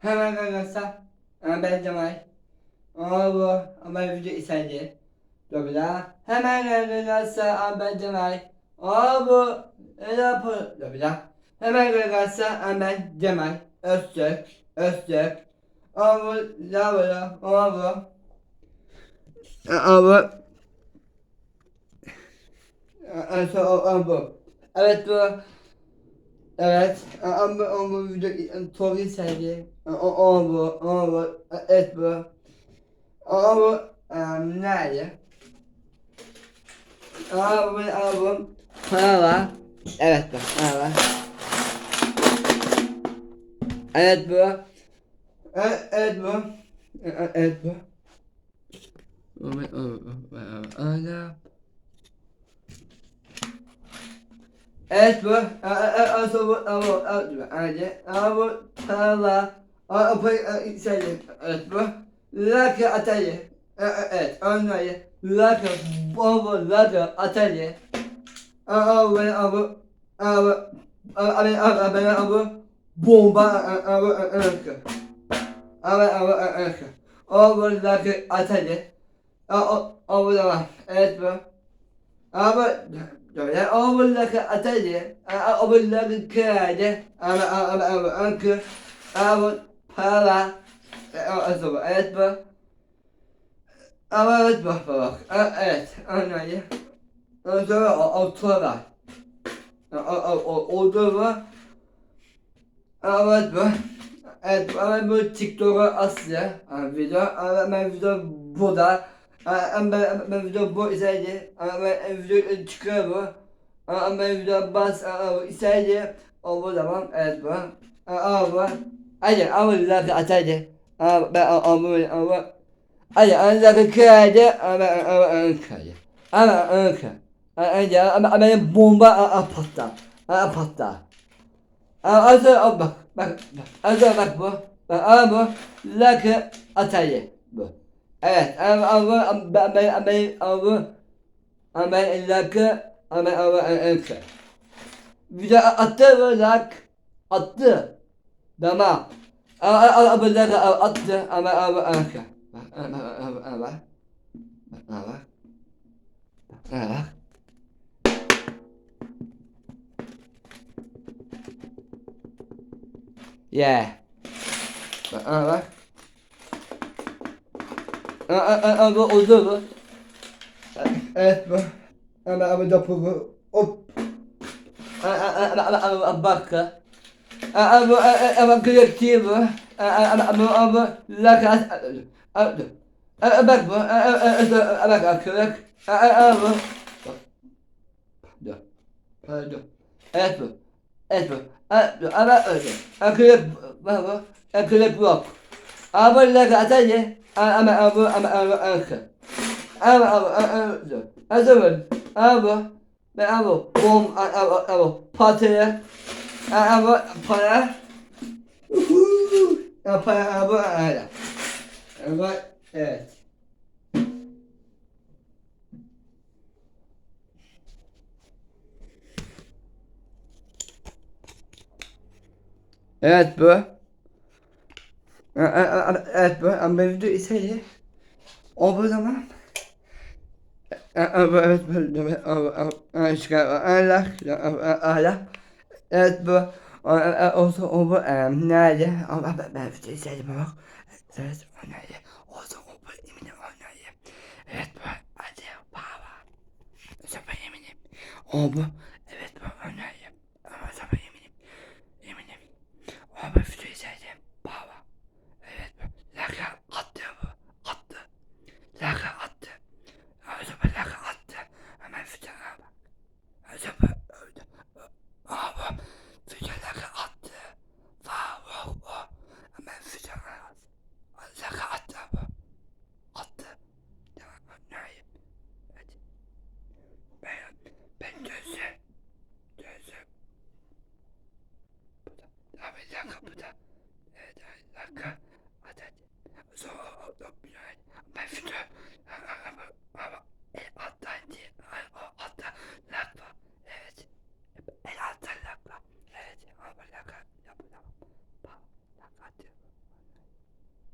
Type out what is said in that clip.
Hemen arkadaşlar. Ben Cemal. Ama bu ama video isaydı. Dobra. Hemen arkadaşlar ben Cemal. Ama bu yapıyor? Dobra. Hemen arkadaşlar ben Cemal. Öztürk. Öztürk. Ama bu yapıyor? Ama bu. Ama bu. Ama bu. Evet bu. Evet. Ama bu ama bu video Tori sergi. O o bu. O bu. Evet bu. O bu. Um, nerede? Aa bu albüm. Para var. Evet bu. Para. Evet bu. Evet, evet bu. Evet, bu. Evet, evet, evet. Evet bu. Evet bu. Evet bu. Tarla. Apa söyle. Evet bu. Laka atayı. Evet onları. Laka baba laka atayı. Aa ben abu. Abu. Abi abi abu. Bomba abu anka. Abi abu anka. Abu laka atayı. Aa abu da Evet bu. Ama böyle avluları ataydı. Avluları kırdı. Ama ama ama anka. Ama para. Azaba evet bu. Ama evet bak bak. Evet anlayı. Sonra otura. Var. Evet bu. Evet ama bu TikTok'a asla video. Ama video burada. Ama video bu iseydi. Ama video çıkıyor bu. Ama video bas ama iseydi. O bu zaman evet bu. Ama bu. Hadi ama like ataydı. Ama ben ama ama. Hadi like kaydı ama ama kaydı. Ama ama Hadi ama benim bomba patla. Patla. Ama bak bak bak. bak bu. Bak ama bu. Like ataydı bu. Evet ama ama ama ama ben illaki ama ama enke. Bir de attı böyle attı. Tamam. Ama ama attı ama ama enke. Ama ama ama ama ama Yeah. Ama Ama oldu bu. Evet bu. Ama ama da bu. Hop. Ama ama ama bakka. Ama ama. Ama lakas. Bak bu. Bak kolek. Ama. Evet bu. Evet bu. Ama öyle. Ama kolek bu. Kolek bu. Ama lakas ama ama ama ama anka. Ama ama ama o zaman ama ben ama bom ama pataya ama para ama para ama ara. Ama evet. Evet bu. Evet ama video iseydi. O zaman. Evet böyle Allah Allah Evet bu olsa o bu nerede ama ben video iseydim ama evet o nerede olsa o bu eminim o nerede evet bu hadi baba sabah eminim o bu o nerede ama sabah eminim eminim o bu video iseydim baba Evet bu. Laka attı bu. Attı. Laka attı. Özüme laka attı. Hemen fitana bak. Özüme öldü. Abi. Fitana laka attı. Vah vah vah. Hemen fitana attı. Laka attı bu. Attı. Tamam. Neyim? Hadi. Ben, ben dözü. Dözü. Bu da. Abi laka bu da. Evet, laka. Hadi hadi. So, yani ben şimdi ama ama el